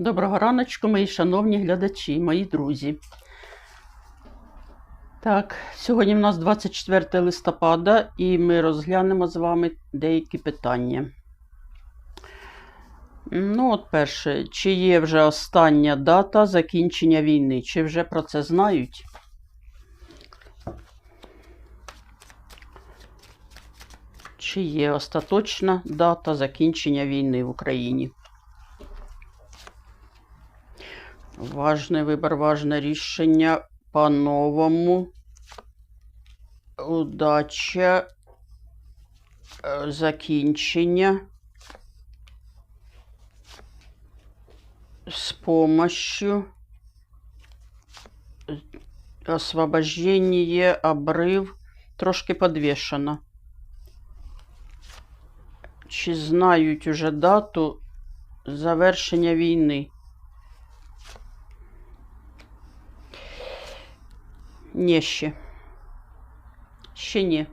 Доброго раночку, мої шановні глядачі, мої друзі. Так, сьогодні в нас 24 листопада, і ми розглянемо з вами деякі питання. Ну, от перше, чи є вже остання дата закінчення війни? Чи вже про це знають? Чи є остаточна дата закінчення війни в Україні? Важний вибір, важне рішення по-новому. Удача. е, Закінчення. С помощью. Освобождение, обрив. Трошки подвішено. Чи знають уже дату завершення війни? Ні, ще. Ще ні.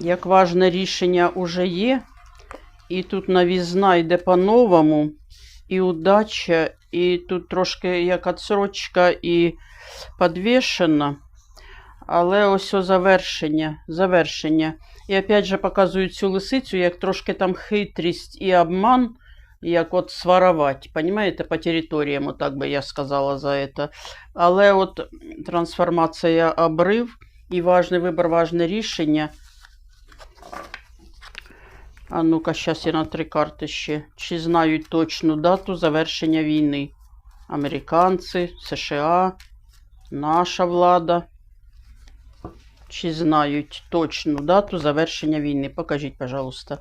Як важне рішення уже є, і тут новізна йде по-новому, і удача, і тут трошки як отсрочка і підвішена. Але ось о завершення, завершення. І опять же показують цю лисицю, як трошки там хитрість і обман, як от сварувати, понимаєте, по територіям, так би я сказала за це. Але от трансформація обрив і важний вибір, важне рішення. А ну-ка, зараз я на три карти ще. Чи знають точну дату завершення війни? Американці, США, наша влада. Чи знають точну дату завершення війни? Покажіть, пожалуйста.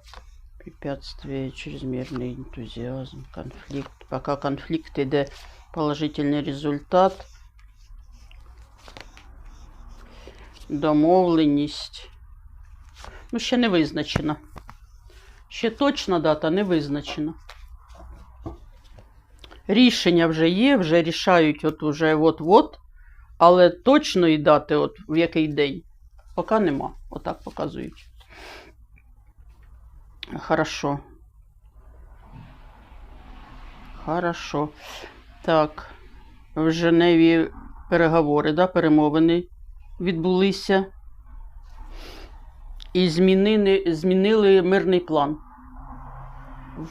Препятствие, чрезмерный энтузиазм, конфликт. Пока конфликт іде положительний результат. Домовленість. Ну, ще не визначена. Ще точна дата не визначена. Рішення вже є, вже рішають от уже от-от, але точної дати, от в який день, поки нема. Отак показують. Хорошо. Хорошо. Так. В Женеві переговори, да, перемовини відбулися. І змінили, змінили мирний план.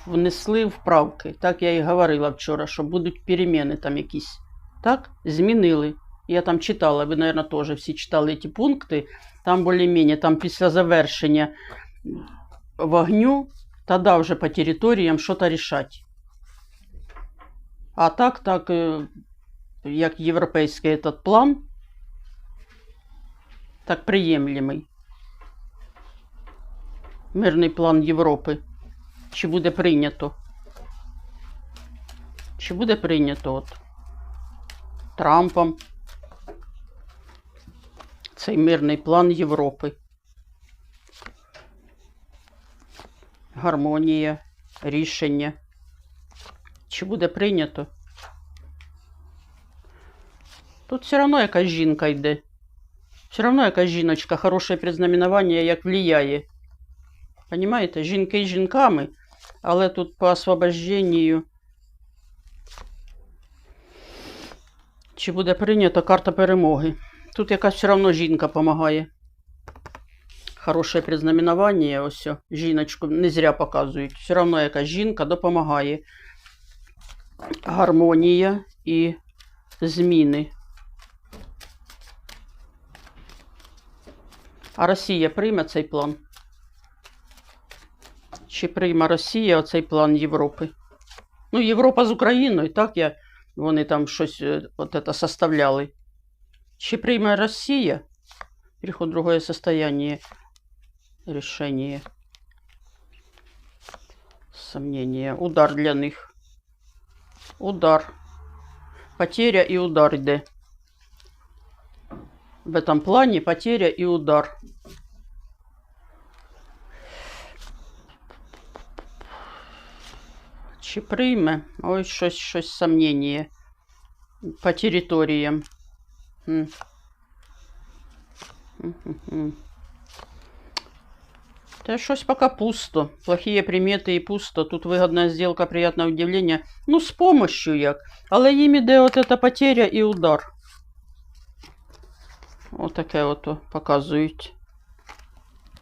Внесли вправки. Так я і говорила вчора, що будуть переміни там якісь. Так, змінили. Я там читала, ви, мабуть, теж всі читали ці пункти. Там більш-менш, там після завершення вогню, тоді вже по територіям щось рішати. А так, так, е, як європейський этот план, так приємлемий. Мирний план Європи. Чи буде прийнято? Чи буде прийнято от Трампом цей мирний план Європи? Гармонія, рішення. Чи буде прийнято? Тут все одно якась жінка йде. Все одно якась жіночка, хороше предзнаменування, як влияє. Понимаєте, жінки жінками, але тут по освобожденню. Чи буде прийнято карта перемоги? Тут якась все одно жінка допомагає. Хороше предзнаменування, ось жіночку не зря показують. Все одно якась жінка допомагає. Гармонія і зміни. А Росія прийме цей план? Чи прийме Росія оцей план Європи? Ну, Європа з Україною, так я, вони там щось е, от це составляли. Чи прийме Росія? Переход в другое состояние. Решение. Сомнение. Удар для них. Удар. Потеря и удар йде. В этом плане потеря и удар. Чи прийме? Ой, щось, щось сомнення. По територіям. М. М-м-м. Да щось пока пусто. Плохие приметы и пусто. Тут выгодная сделка, приятное удивление. Ну, з помощью як. Але їм іде от эта потеря і удар. Отаке ото показують.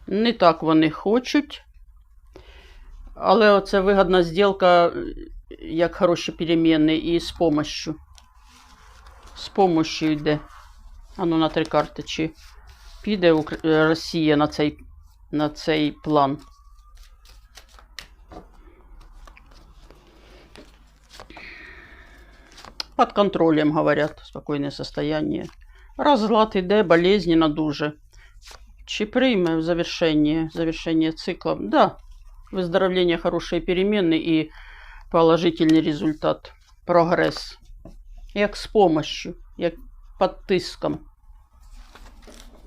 Не так вони хочуть. Але оце вигодна зділка, як хороші переміни, і з помощью. З помощью йде. Ану на три карти. Чи піде Укра- е, Росія на цей, на цей план? Под контролем, говорят, спокійне состояние. Разлад іде, болезненно дуже. Чи прийме в завершении, завершение цикла? Да, выздоровление, хорошие перемены и положительный результат, прогресс. Як з помощью, як під тиском.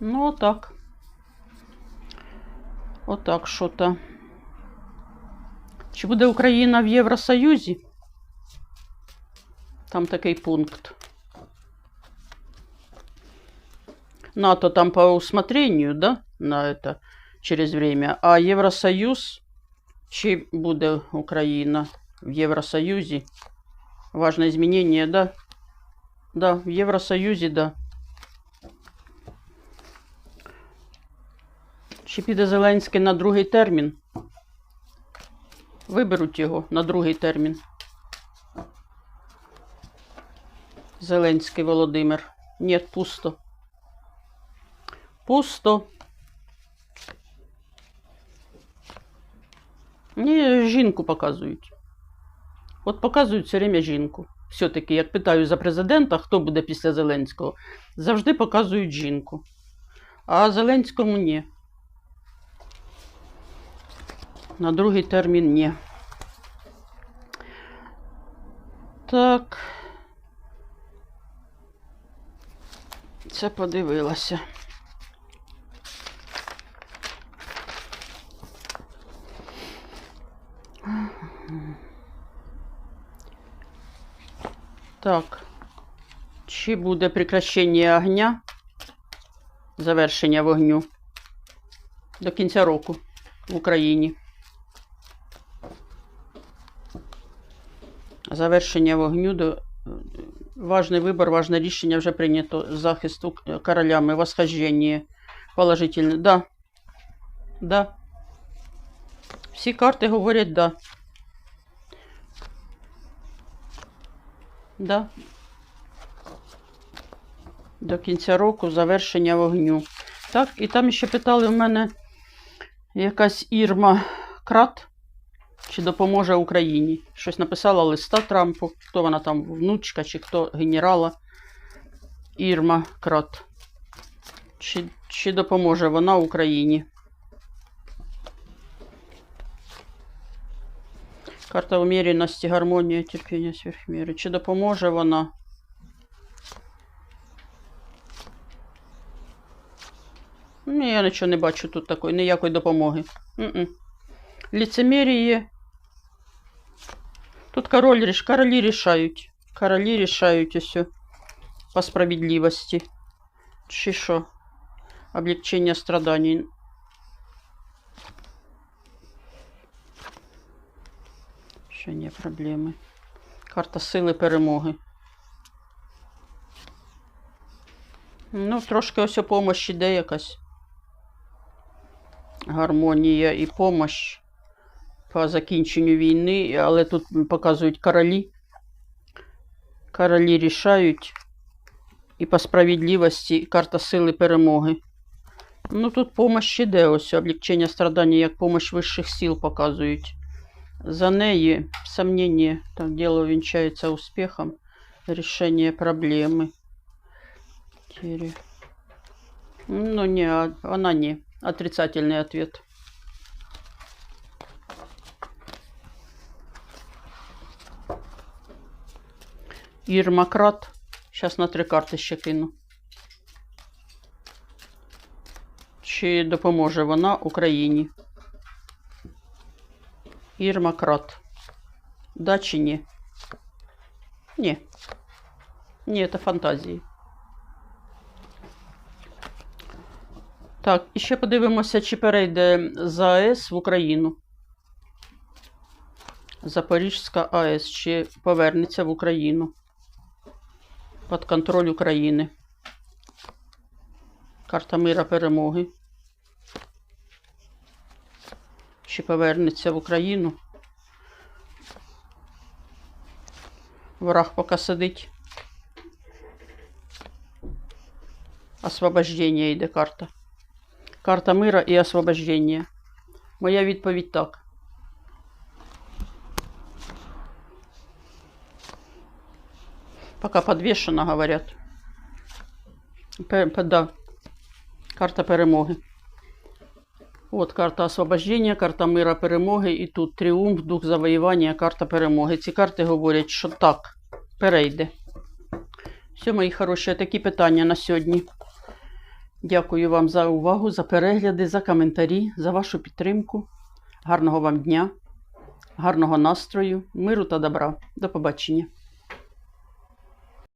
Ну, отак. Отак що-то. Чи буде Україна в Євросоюзі? Там такий пункт. НАТО там по усмотрению, да, на это через время. А Евросоюз, чи буде Україна в Євросоюзі? Важное изменение, да? Да, в Євросоюзі, да. Чи піде Зеленський на другий термін? Виберуть його на другий термін. Зеленський Володимир. Ні, пусто. Пусто. Мені жінку показують. От показують все время жінку. Все-таки, як питаю за президента, хто буде після Зеленського, завжди показують жінку. А Зеленському ні. На другий термін ні. Так. Це подивилася. Так. Чи буде прекращення огня? Завершення вогню до кінця року в Україні. Завершення вогню до важний вибор, важне рішення вже прийнято. Захист ук- королями, восхождення. Положительне. Да. Да. Всі карти говорять да. Да. До кінця року завершення вогню. Так, і там ще питали в мене якась Ірма Крат, чи допоможе Україні. Щось написала листа Трампу. Хто вона там, внучка, чи хто генерала Ірма Крат. Чи, чи допоможе вона Україні? Карта уміряності, гармонія, терпіння, сверхміри. Чи допоможе вона? Ні, я нічого не бачу тут такої, ніякої допомоги. М-м. Ліцеміріє. Тут король, королі рішають. Королі рішають усе по справедливості. Чи що? Облегчення страданий. Ще є. Карта сили перемоги. Ну, трошки ось помощь іде якась. Гармонія і помощь по закінченню війни, але тут показують королі. Королі рішають. І по справедливості карта сили перемоги. Ну, тут помощь іде, ось облегчення страдання, як помощь вищих сил показують. За неї сомнение, так дело венчается успехом. Решение проблемы. Теперь- Ну, не, она не. Отрицательный ответ. Ирмакрат. Сейчас на три карти ще кину. Чи допоможе вона Україні? Ірмакрат. Да чи ні? Ні. Ні, це фантазії. Так, і ще подивимося, чи перейде з АЕС в Україну. Запорізька АЕС, чи повернеться в Україну під контроль України. Карта мира перемоги. Чи повернеться в Україну? Ворог поки сидить. Освобождення йде карта. Карта мира і освобождення. Моя відповідь так. Пока подвешено, говорят. Пе- пе- Да. Карта перемоги. От карта освобождення, карта мира перемоги, і тут тріумф, дух завоювання, карта перемоги. Ці карти говорять, що так, перейде. Все, мої хороші, такі питання на сьогодні. Дякую вам за увагу, за перегляди, за коментарі, за вашу підтримку. Гарного вам дня, гарного настрою, миру та добра. До побачення.